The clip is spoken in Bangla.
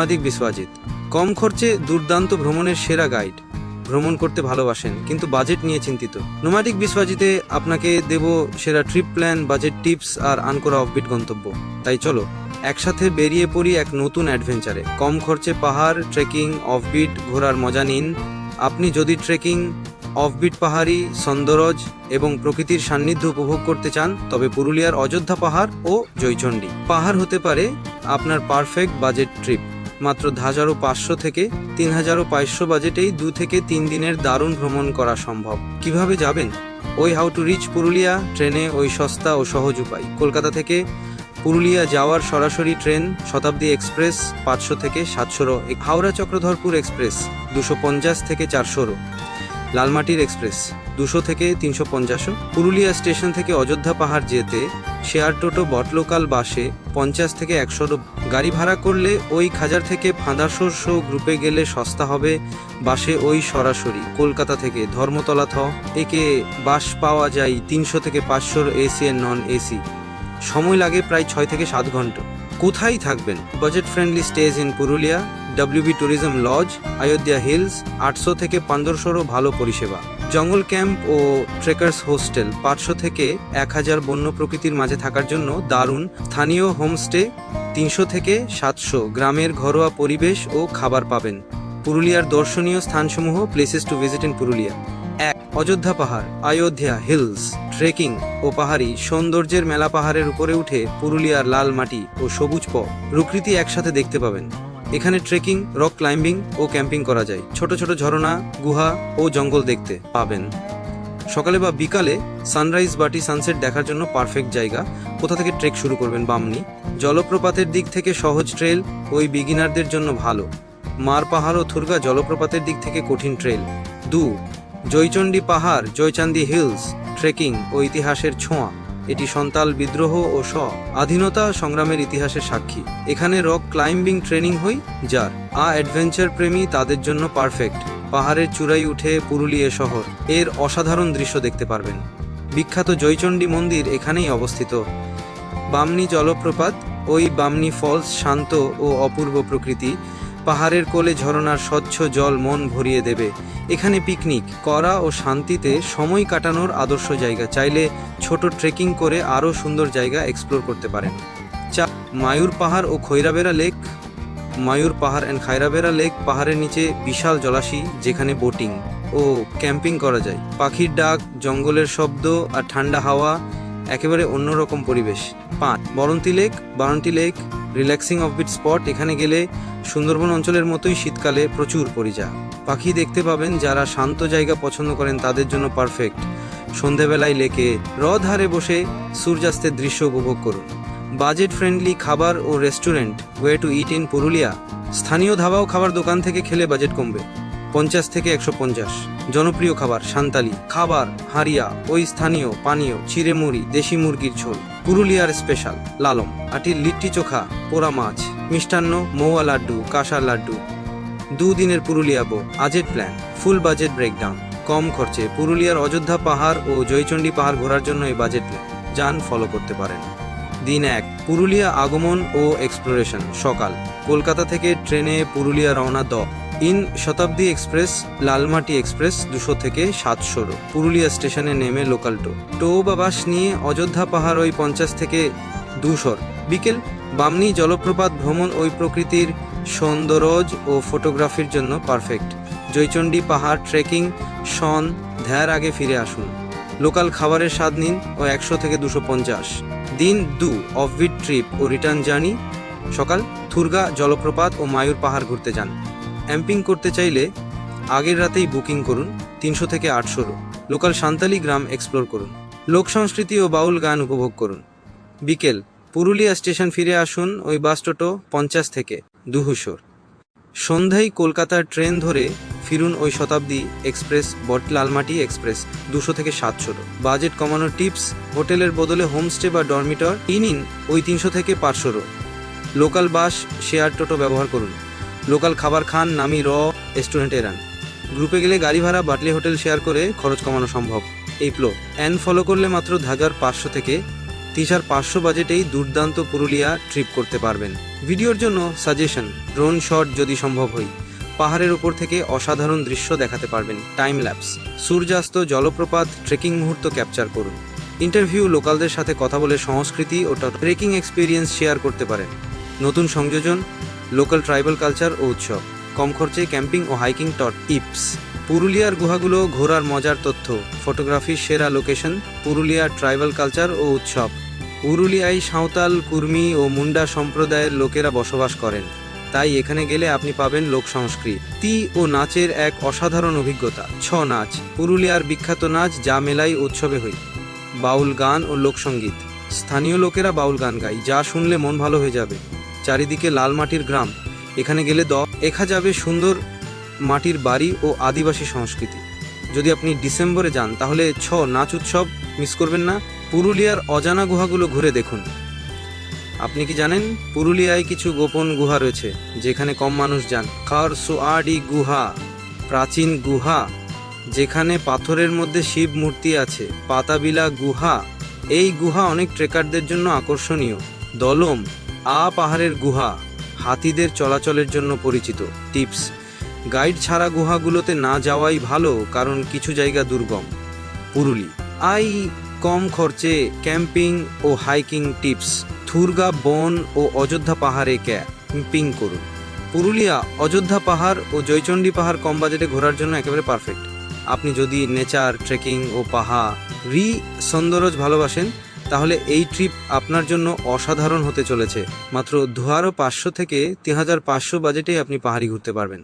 নোমাদিক বিশ্বজিৎ, কম খরচে দুর্দান্ত ভ্রমণের সেরা গাইড। ভ্রমণ করতে ভালোবাসেন, কিন্তু বাজেট নিয়ে চিন্তিত। নোমাডিক বিশ্বজিতে, আপনাকে দেব সেরা ট্রিপ প্ল্যান, বাজেট টিপস আর আনকোরা অফবিট গন্তব্য। তাই চলো, একসাথে বেরিয়ে পড়ি এক নতুন অ্যাডভেঞ্চারে। কম খরচে পাহাড়, ট্রেকিং, অফবিট, ঘোরার মজা নিন। আপনি যদি ট্রেকিং, অফবিট পাহাড়ি, সন্দরজ এবং প্রকৃতির সান্নিধ্য উপভোগ করতে চান, তবে পুরুলিয়ার অযোধ্যা পাহাড় ও জয়চণ্ডী। পাহাড় হতে পারে আপনার পারফেক্ট বাজেট ট্রিপ। মাত্র হাজারো পাঁচশো থেকে তিন হাজারো পাঁচশো বাজেটেই দু থেকে তিন দিনের দারুণ ভ্রমণ করা সম্ভব। কীভাবে যাবেন? ওই হাউ টু রিচ পুরুলিয়া ট্রেনে ওই সস্তা ও সহজ উপায়। কলকাতা থেকে পুরুলিয়া যাওয়ার সরাসরি ট্রেন শতাব্দী এক্সপ্রেস পাঁচশো থেকে সাতশোরো হাওড়া চক্রধরপুর এক্সপ্রেস দুশো পঞ্চাশ থেকে চারশোরো লালমাটির এক্সপ্রেস দুশো থেকে তিনশো পঞ্চাশও। পুরুলিয়া স্টেশন থেকে অযোধ্যা পাহাড় যেতে শেয়ার টোটো বটলোকাল বাসে পঞ্চাশ থেকে একশো গাড়ি ভাড়া করলে ওই খাজার থেকে ফাঁদাসোর শো গ্রুপে গেলে সস্তা হবে। বাসে ওই সরাসরি, কলকাতা থেকে ধর্মতলা থ। একে বাস পাওয়া যায় তিনশো থেকে পাঁচশোর এসি এর নন এসি। সময় লাগে প্রায় ছয় থেকে সাত ঘণ্টা। কোথায় থাকবেন? Budget friendly stays in Purulia WB tourism lodge Ayodhya hills আটশো থেকে পনেরোশোরও ভালো পরিষেবা। জঙ্গল ক্যাম্প ও ট্রেকার্স হোস্টেল পাঁচশো থেকে এক হাজার বন্য প্রকৃতির মাঝে থাকার জন্য দারুণ স্থানীয় হোমস্টে তিনশো থেকে সাতশো গ্রামের ঘরোয়া পরিবেশ ও খাবার পাবেন। পুরুলিয়ার দর্শনীয় স্থানসমূহ places to visit in Purulia. এক, অযোধ্যা পাহাড় অযোধ্যা হিলস ট্রেকিং ও পাহাড়ি সৌন্দর্যের মেলা পাহাড়ের উপরে উঠে পুরুলিয়ার লাল মাটি ও সবুজ প প্রকৃতি একসাথে দেখতে পাবেন। এখানে ট্রেকিং রক ক্লাইম্বিং ও ক্যাম্পিং করা যায়। ছোট ছোট ঝর্ণা গুহা ও জঙ্গল দেখতে পাবেন। সকালে বা বিকালে সানরাইজ বাটি সানসেট দেখার জন্য পারফেক্ট জায়গা। কোথা থেকে ট্রেক শুরু করবেন বামনি? জলপ্রপাতের দিক থেকে সহজ ট্রেল ওই বিগিনারদের জন্য ভালো। মার পাহাড় ও থুরগা জলপ্রপাতের দিক থেকে কঠিন ট্রেল দু, জয়চণ্ডী পাহাড়, জয়চান্দি হিলস ট্রেকিং ও ইতিহাসের ছোঁয়া। এটি সন্তাল বিদ্রোহ ও স আধীনতা সংগ্রামের ইতিহাসের সাক্ষী। এখানে রক ক্লাইম্বিং ট্রেনিং হই, যার আ অ্যাডভেঞ্চার প্রেমী তাদের জন্য পারফেক্ট। পাহাড়ের চূড়াই উঠে পুরুলিয়া শহর। এর অসাধারণ দৃশ্য দেখতে পারবেন। বিখ্যাত জয়চণ্ডী মন্দির এখানেই অবস্থিত। বামনি জলপ্রপাত, ওই বামনি ফলস শান্ত ও অপূর্ব প্রকৃতি পাহাড়ের কোলে ঝরনার স্বচ্ছ জল মন ভরিয়ে দেবে। এখানে পিকনিক, করা ও শান্তিতে সময় কাটানোর আদর্শ জায়গা। চাইলে ছোট ট্রেকিং করে আরও সুন্দর জায়গা এক্সপ্লোর করতে পারেন। চা, মায়ূর পাহাড় ও খৈরাবেরা লেক। মায়ূর পাহাড় অ্যান্ড খাইরাবেরা লেক পাহাড়ের নিচে বিশাল জলাশয় যেখানে বোটিং ও ক্যাম্পিং করা যায়। পাখির ডাক, জঙ্গলের শব্দ আর ঠান্ডা হাওয়া একেবারে অন্যরকম পরিবেশ। পাঁচ, Baranti lake Baranti lake relaxing of offbeat spot এখানে গেলে সুন্দরবন অঞ্চলের মতোই শীতকালে প্রচুর পরিযা পাখি দেখতে পাবেন যারা শান্ত জায়গা পছন্দ করেন, তাদের জন্য পারফেক্ট। সন্ধেবেলায় লেকে হ্রদ হারে বসে সূর্যাস্তের দৃশ্য উপভোগ করুন। বাজেট ফ্রেন্ডলি খাবার ও restaurant way to eat in Purulia. স্থানীয় ধাবাও খাবার দোকান থেকে খেলে বাজেট কমবে। পঞ্চাশ থেকে একশো পঞ্চাশ। জনপ্রিয় খাবার, সান্তালি। খাবার হারিয়া ওই স্থানীয়, পানীয় চিড়ে মুড়ি দেশি মুরগির ঝোল। পুরুলিয়ার স্পেশাল, লালম আটির লিট্টি চোখা, পোড়া মাছ, মিষ্টান্ন মৌয়া লাড্ডু, কাঁসা লাড্ডু। দুদিনের পুরুলিয়া বো আজের প্ল্যান ফুল বাজেট ব্রেকডাউন কম খরচে পুরুলিয়ার অযোধ্যা পাহাড় ও জয়চণ্ডী পাহাড় ঘোরার জন্য এই বাজেট প্ল্যান যান ফলো করতে পারেন। দিন এক, পুরুলিয়া আগমন ও এক্সপ্লোরেশন সকাল। কলকাতা থেকে ট্রেনে পুরুলিয়া রওনা দ। ইন শতাব্দী এক্সপ্রেস, লালমাটি এক্সপ্রেস দুশো থেকে সাতশোর। পুরুলিয়া স্টেশনে নেমে লোকাল টো। টো বা বাস নিয়ে অযোধ্যা পাহাড় ওই পঞ্চাশ থেকে দুশোর। বিকেল, বামনি জলপ্রপাত ভ্রমণ ওই প্রকৃতির সৌন্দরজ ও ফটোগ্রাফির জন্য পারফেক্ট। জয়চণ্ডী পাহাড় ট্রেকিং সন ধ্যার আগে ফিরে আসুন। লোকাল খাবারের স্বাদ নিন ও একশো থেকে দুশো পঞ্চাশ। দিন দু, অফবিট ট্রিপ ও রিটার্ন জার্নি। সকাল থুরগা জলপ্রপাত ও মায়ুর পাহাড় ঘুরতে যান। ক্যাম্পিং করতে চাইলে আগের রাতেই বুকিং করুন তিনশো থেকে আটশোরও লোকাল সান্তালি গ্রাম এক্সপ্লোর করুন। লোক সংস্কৃতি ও বাউল গান উপভোগ করুন। বিকেল, পুরুলিয়া স্টেশন ফিরে আসুন ওই বাস টোটো পঞ্চাশ থেকে দুহুশোর। সন্ধ্যায় কলকাতার ট্রেন ধরে ফিরুন ওই শতাব্দী এক্সপ্রেস, বট লালমাটি এক্সপ্রেস, দুশো থেকে সাতশো বাজেট কমানোর টিপস, হোটেলের বদলে হোমস্টে বা ডরমিটর ইন ইন ওই তিনশো থেকে পাঁচশোরও লোকাল বাস, শেয়ার টোটো ব্যবহার করুন। লোকাল খাবার খান, নামি র রেস্টুরেন্টে এরান গ্রুপে গেলে গাড়ি ভাড়া, বাটলি হোটেল শেয়ার করে খরচ কমানো সম্ভব। এই প্লো অ্যান ফলো করলে মাত্র ধাগার পাঁচশো থেকে তিন পাঁচশো বাজেটেই দুর্দান্ত পুরুলিয়া ট্রিপ করতে পারবেন। ভিডিওর জন্য সাজেশন ড্রোন শট যদি সম্ভব হয়। পাহাড়ের ওপর থেকে অসাধারণ দৃশ্য দেখাতে পারবেন। টাইম ল্যাপস সূর্যাস্ত, জলপ্রপাত ট্রেকিং মুহূর্ত ক্যাপচার করুন। ইন্টারভিউ লোকালদের সাথে কথা বলে সংস্কৃতি ও ট্রেকিং এক্সপিরিয়েন্স শেয়ার করতে পারেন। নতুন সংযোজন লোকাল ট্রাইবাল কালচার ও উৎসব। কম খরচে ক্যাম্পিং ও হাইকিং টট টিপস পুরুলিয়ার গুহাগুলো ঘোরার মজার তথ্য। ফটোগ্রাফির সেরা লোকেশন পুরুলিয়ার ট্রাইবাল কালচার ও উৎসব। পুরুলিয়ায় সাঁওতাল, কুর্মি ও মুন্ডা সম্প্রদায়ের লোকেরা বসবাস করেন। তাই এখানে গেলে আপনি পাবেন লোক সংস্কৃতি ও নাচের এক অসাধারণ অভিজ্ঞতা। ছ নাচ। পুরুলিয়ার বিখ্যাত নাচ যা মেলাই উৎসবে হই। বাউল গান ও লোকসঙ্গীত স্থানীয় লোকেরা বাউল গান গায়, যা শুনলে মন ভালো হয়ে যাবে। চারিদিকে লাল মাটির গ্রাম। এখানে গেলে দ দেখা যাবে সুন্দর মাটির বাড়ি ও আদিবাসী সংস্কৃতি। যদি আপনি ডিসেম্বরে যান, তাহলে ছ নাচ উৎসব মিস করবেন না। পুরুলিয়ার অজানা গুহাগুলো ঘুরে দেখুন। আপনি কি জানেন, পুরুলিয়ায় কিছু গোপন গুহা রয়েছে, যেখানে কম মানুষ যান। খার সোয়াডি গুহা, প্রাচীন গুহা, যেখানে পাথরের মধ্যে শিব মূর্তি আছে, পাতাবিলা গুহা। এই গুহা অনেক ট্রেকারদের জন্য আকর্ষণীয়। দলম আ পাহাড়ের গুহা হাতিদের চলাচলের জন্য পরিচিত। টিপস, গাইড ছাড়া গুহাগুলোতে না যাওয়াই ভালো কারণ কিছু জায়গা দুর্গম। পুরুলি, আই কম খরচে ক্যাম্পিং ও হাইকিং টিপস। থুরগা বন ও অযোধ্যা পাহাড়ে ক্যাম্পিং করুন। পুরুলিয়া, অযোধ্যা পাহাড় ও জয়চণ্ডী পাহাড় কম বাজেটে ঘোরার জন্য একেবারে পারফেক্ট। আপনি যদি নেচার, ট্রেকিং ও পাহাড় রি সৌন্দর্য ভালোবাসেন তাহলে এই ট্রিপ আপনার জন্য অসাধারণ হতে চলেছে। মাত্র হাজার পাঁচশো থেকে তিন হাজার পাঁচশো বাজেটেই আপনি পাহাড়ি ঘুরতে পারবেন।